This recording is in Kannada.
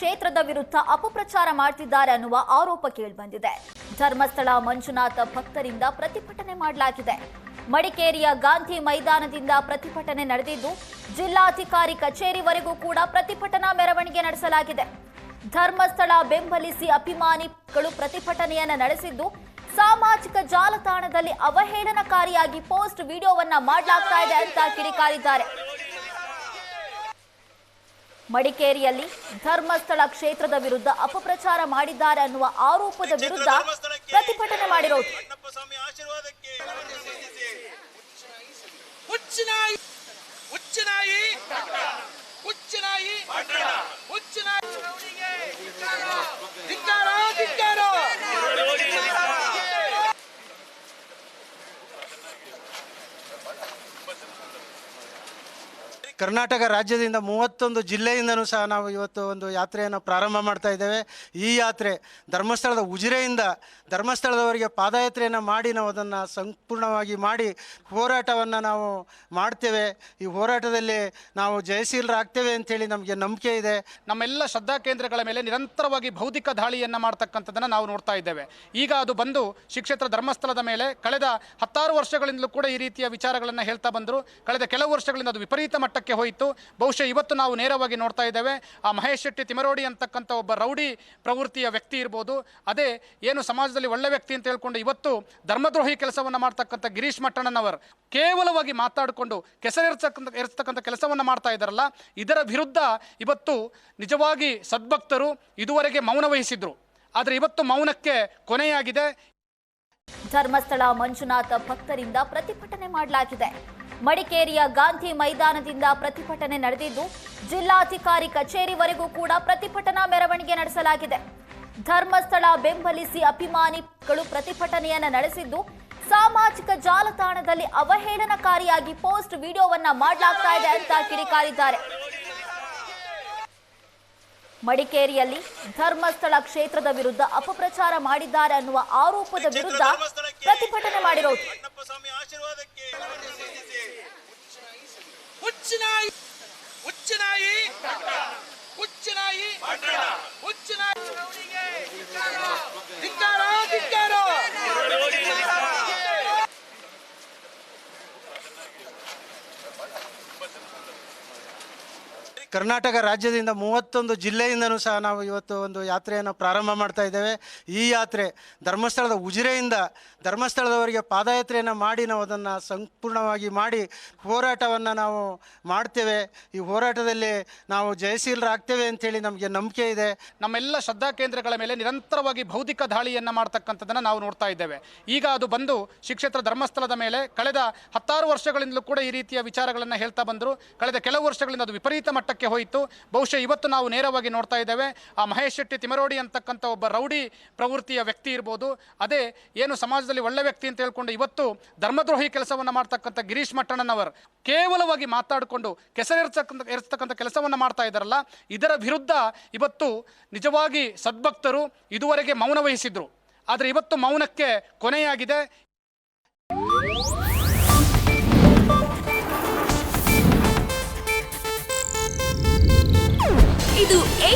ಕ್ಷೇತ್ರದ ವಿರುದ್ಧ ಅಪಪ್ರಚಾರ ಮಾಡ್ತಿದ್ದಾರೆ ಅನ್ನುವ ಆರೋಪ ಕೇಳಿಬಂದಿದೆ. ಧರ್ಮಸ್ಥಳ ಮಂಜುನಾಥ ಭಕ್ತರಿಂದ ಪ್ರತಿಭಟನೆ ಮಾಡಲಾಗಿದೆ. ಮಡಿಕೇರಿಯ ಗಾಂಧಿ ಮೈದಾನದಿಂದ ಪ್ರತಿಭಟನೆ ನಡೆದಿದ್ದು, ಜಿಲ್ಲಾಧಿಕಾರಿ ಕಚೇರಿವರೆಗೂ ಕೂಡ ಪ್ರತಿಭಟನಾ ಮೆರವಣಿಗೆ ನಡೆಸಲಾಗಿದೆ. ಧರ್ಮಸ್ಥಳ ಬೆಂಬಲಿಸಿ ಅಭಿಮಾನಿಗಳು ಪ್ರತಿಭಟನೆಯನ್ನು ನಡೆಸಿದ್ದು, ಸಾಮಾಜಿಕ ಜಾಲತಾಣದಲ್ಲಿ ಅವಹೇಳನಕಾರಿಯಾಗಿ ಪೋಸ್ಟ್ ವಿಡಿಯೋವನ್ನ ಮಾಡಲಾಗ್ತಾ ಇದೆ ಅಂತ ಕಿಡಿಕಾರಿದ್ದಾರೆ. ಮಡಿಕೇರಿಯಲ್ಲಿ ಧರ್ಮಸ್ಥಳ ಕ್ಷೇತ್ರದ ವಿರುದ್ಧ ಅಪಪ್ರಚಾರ ಮಾಡಿದ್ದಾರೆ ಅನ್ನುವ ಆರೋಪದ ವಿರುದ್ಧ ಪ್ರತಿಭಟನೆ ಮಾಡಿರೋದು ಅಣ್ಣಪ್ಪ ಸ್ವಾಮಿ ಆಶೀರ್ವಾದಕ್ಕೆ ಹುಚ್ಚನಾಯಿ ಹುಚ್ಚನಾಯಿ ಹುಚ್ಚನಾಯಿ ಹುಚ್ಚನಾಯಿ ಧಿಕ್ಕಾರ ಧಿಕ್ಕಾರ ಕರ್ನಾಟಕ ರಾಜ್ಯದಿಂದ ಮೂವತ್ತೊಂದು ಜಿಲ್ಲೆಯಿಂದನೂ ಸಹ ನಾವು ಇವತ್ತು ಒಂದು ಯಾತ್ರೆಯನ್ನು ಪ್ರಾರಂಭ ಮಾಡ್ತಾ ಇದ್ದೇವೆ. ಈ ಯಾತ್ರೆ ಧರ್ಮಸ್ಥಳದ ಉಜಿರೆಯಿಂದ ಧರ್ಮಸ್ಥಳದವರಿಗೆ ಪಾದಯಾತ್ರೆಯನ್ನು ಮಾಡಿ ನಾವು ಅದನ್ನು ಸಂಪೂರ್ಣವಾಗಿ ಮಾಡಿ ಹೋರಾಟವನ್ನು ನಾವು ಮಾಡ್ತೇವೆ. ಈ ಹೋರಾಟದಲ್ಲಿ ನಾವು ಜಯಶೀಲರಾಗ್ತೇವೆ ಅಂತೇಳಿ ನಮಗೆ ನಂಬಿಕೆ ಇದೆ. ನಮ್ಮೆಲ್ಲ ಶ್ರದ್ಧಾ ಕೇಂದ್ರಗಳ ಮೇಲೆ ನಿರಂತರವಾಗಿ ಭೌತಿಕ ದಾಳಿಯನ್ನು ಮಾಡ್ತಕ್ಕಂಥದ್ದನ್ನು ನಾವು ನೋಡ್ತಾ ಇದ್ದೇವೆ. ಈಗ ಅದು ಬಂದು ಶಿಕ್ಷೇತ್ರ ಧರ್ಮಸ್ಥಳದ ಮೇಲೆ ಕಳೆದ ಹತ್ತಾರು ವರ್ಷಗಳಿಂದಲೂ ಕೂಡ ಈ ರೀತಿಯ ವಿಚಾರಗಳನ್ನು ಹೇಳ್ತಾ ಬಂದರು. ಕಳೆದ ಕೆಲವು ವರ್ಷಗಳಿಂದ ಅದು ವಿಪರೀತ ಮಟ್ಟಕ್ಕೆ ಹೋಯಿತು. ಬಹುಶಃ ಇವತ್ತು ನಾವು ನೇರವಾಗಿ ನೋಡ್ತಾ ಇದ್ದೇವೆ, ಆ ಮಹೇಶ್ ಶೆಟ್ಟಿ ತಿಮರೋಡಿ ಅಂತಕ್ಕಂಥ ಒಬ್ಬ ರೌಡಿ ಪ್ರವೃತ್ತಿಯ ವ್ಯಕ್ತಿ ಇರ್ಬೋದು. ಅದೇ ಏನು ಸಮಾಜದಲ್ಲಿ ಒಳ್ಳೆ ವ್ಯಕ್ತಿ ಅಂತ ಹೇಳ್ಕೊಂಡು ಇವತ್ತು ಧರ್ಮದ್ರೋಹಿ ಕೆಲಸವನ್ನು ಮಾಡ್ತಕ್ಕಂಥ ಗಿರೀಶ್ ಮಟ್ಟಣ್ಣನವರು ಕೇವಲವಾಗಿ ಮಾತಾಡಿಕೊಂಡು ಕೆಸರಿರ್ತಕ್ಕಂಥ ಇರ್ತಕ್ಕಂಥ ಕೆಲಸವನ್ನು ಮಾಡ್ತಾ ಇದ್ದಾರಲ್ಲ, ಇದರ ವಿರುದ್ಧ ಇವತ್ತು ನಿಜವಾಗಿ ಸದ್ಭಕ್ತರು ಇದುವರೆಗೆ ಮೌನ ವಹಿಸಿದ್ರು. ಆದರೆ ಇವತ್ತು ಮೌನಕ್ಕೆ ಕೊನೆಯಾಗಿದೆ. ಧರ್ಮಸ್ಥಳ ಮಂಜುನಾಥ ಭಕ್ತರಿಂದ ಪ್ರತಿಭಟನೆ ಮಾಡಲಾಗಿದೆ. ಮಡಿಕೇರಿಯ ಗಾಂಧಿ ಮೈದಾನದಿಂದ ಪ್ರತಿಭಟನೆ ನಡೆದಿದ್ದು, ಜಿಲ್ಲಾಧಿಕಾರಿ ಕಚೇರಿವರೆಗೂ ಕೂಡ ಪ್ರತಿಭಟನಾ ಮೆರವಣಿಗೆ ನಡೆಸಲಾಗಿದೆ. ಧರ್ಮಸ್ಥಳ ಬೆಂಬಲಿಸಿ ಅಭಿಮಾನಿಗಳು ಪ್ರತಿಭಟನೆಯನ್ನ ನಡೆಸಿದ್ದು, ಸಾಮಾಜಿಕ ಜಾಲತಾಣದಲ್ಲಿ ಅವಹೇಳನಕಾರಿಯಾಗಿ ಪೋಸ್ಟ್ ವಿಡಿಯೋವನ್ನ ಮಾಡಲಾಗ್ತಾ ಇದೆ ಅಂತ ಕಿಡಿಕಾರಿದ್ದಾರೆ. ಮಡಿಕೇರಿಯಲ್ಲಿ ಧರ್ಮಸ್ಥಳ ಕ್ಷೇತ್ರದ ವಿರುದ್ಧ ಅಪಪ್ರಚಾರ ಮಾಡಿದ್ದಾರೆ ಅನ್ನುವ ಆರೋಪದ ವಿರುದ್ಧ ಪ್ರತಿಭಟನೆ ಮಾಡಿರೋದು ಹುಚ್ಚಿನಾಯಿ ಹುಚ್ಚಿನಾಯಿ ಹುಚ್ಚಿನಾಯಿ ಹುಚ್ಚನಾಯಿ ಹುಚ್ಚನಾಯಿ ಹುಚ್ಚನಾಯಿ ಹುಚ್ಚನಾಯಿ ಧಿಕ್ಕಾರ ಧಿಕ್ಕಾರ ಕರ್ನಾಟಕ ರಾಜ್ಯದಿಂದ ಮೂವತ್ತೊಂದು ಜಿಲ್ಲೆಯಿಂದನೂ ಸಹ ನಾವು ಇವತ್ತು ಒಂದು ಯಾತ್ರೆಯನ್ನು ಪ್ರಾರಂಭ ಮಾಡ್ತಾ ಇದ್ದೇವೆ. ಈ ಯಾತ್ರೆ ಧರ್ಮಸ್ಥಳದ ಉಜಿರೆಯಿಂದ ಧರ್ಮಸ್ಥಳದವರಿಗೆ ಪಾದಯಾತ್ರೆಯನ್ನು ಮಾಡಿ ನಾವು ಅದನ್ನು ಸಂಪೂರ್ಣವಾಗಿ ಮಾಡಿ ಹೋರಾಟವನ್ನು ನಾವು ಮಾಡ್ತೇವೆ. ಈ ಹೋರಾಟದಲ್ಲಿ ನಾವು ಜಯಶೀಲರಾಗ್ತೇವೆ ಅಂತೇಳಿ ನಮಗೆ ನಂಬಿಕೆ ಇದೆ. ನಮ್ಮೆಲ್ಲ ಶ್ರದ್ಧಾ ಕೇಂದ್ರಗಳ ಮೇಲೆ ನಿರಂತರವಾಗಿ ಭೌತಿಕ ದಾಳಿಯನ್ನು ಮಾಡ್ತಕ್ಕಂಥದ್ದನ್ನು ನಾವು ನೋಡ್ತಾ ಇದ್ದೇವೆ. ಈಗ ಅದು ಬಂದು ಶಿಕ್ಷೇತ್ರ ಧರ್ಮಸ್ಥಳದ ಮೇಲೆ ಕಳೆದ ಹತ್ತಾರು ವರ್ಷಗಳಿಂದಲೂ ಕೂಡ ಈ ರೀತಿಯ ವಿಚಾರಗಳನ್ನು ಹೇಳ್ತಾ ಬಂದರು. ಕಳೆದ ಕೆಲವು ವರ್ಷಗಳಿಂದ ಅದು ವಿಪರೀತ ಮಟ್ಟಕ್ಕೆ ಹೋಯಿತು. ಬಹುಶಃ ಇವತ್ತು ನಾವು ನೇರವಾಗಿ ನೋಡ್ತಾ ಇದ್ದೇವೆ, ಆ ಮಹೇಶ್ ಶೆಟ್ಟಿ ತಿಮರೋಡಿ ಅಂತಕ್ಕಂಥ ಒಬ್ಬ ರೌಡಿ ಪ್ರವೃತ್ತಿಯ ವ್ಯಕ್ತಿ ಇರ್ಬೋದು. ಅದೇ ಏನು ಸಮಾಜದಲ್ಲಿ ಒಳ್ಳೆ ವ್ಯಕ್ತಿ ಅಂತ ಹೇಳ್ಕೊಂಡು ಇವತ್ತು ಧರ್ಮದ್ರೋಹಿ ಕೆಲಸವನ್ನು ಮಾಡ್ತಕ್ಕಂಥ ಗಿರೀಶ್ ಮಟ್ಟಣ್ಣನವರ್ ಕೇವಲವಾಗಿ ಮಾತಾಡಿಕೊಂಡು ಕೆಸರಿರ್ತಕ್ಕಂಥ ಇರ್ತಕ್ಕಂಥ ಕೆಲಸವನ್ನು ಮಾಡ್ತಾ ಇದ್ದಾರಲ್ಲ, ಇದರ ವಿರುದ್ಧ ಇವತ್ತು ನಿಜವಾಗಿ ಸದ್ಭಕ್ತರು ಇದುವರೆಗೆ ಮೌನ ವಹಿಸಿದ್ರು. ಆದರೆ ಇವತ್ತು ಮೌನಕ್ಕೆ ಕೊನೆಯಾಗಿದೆ.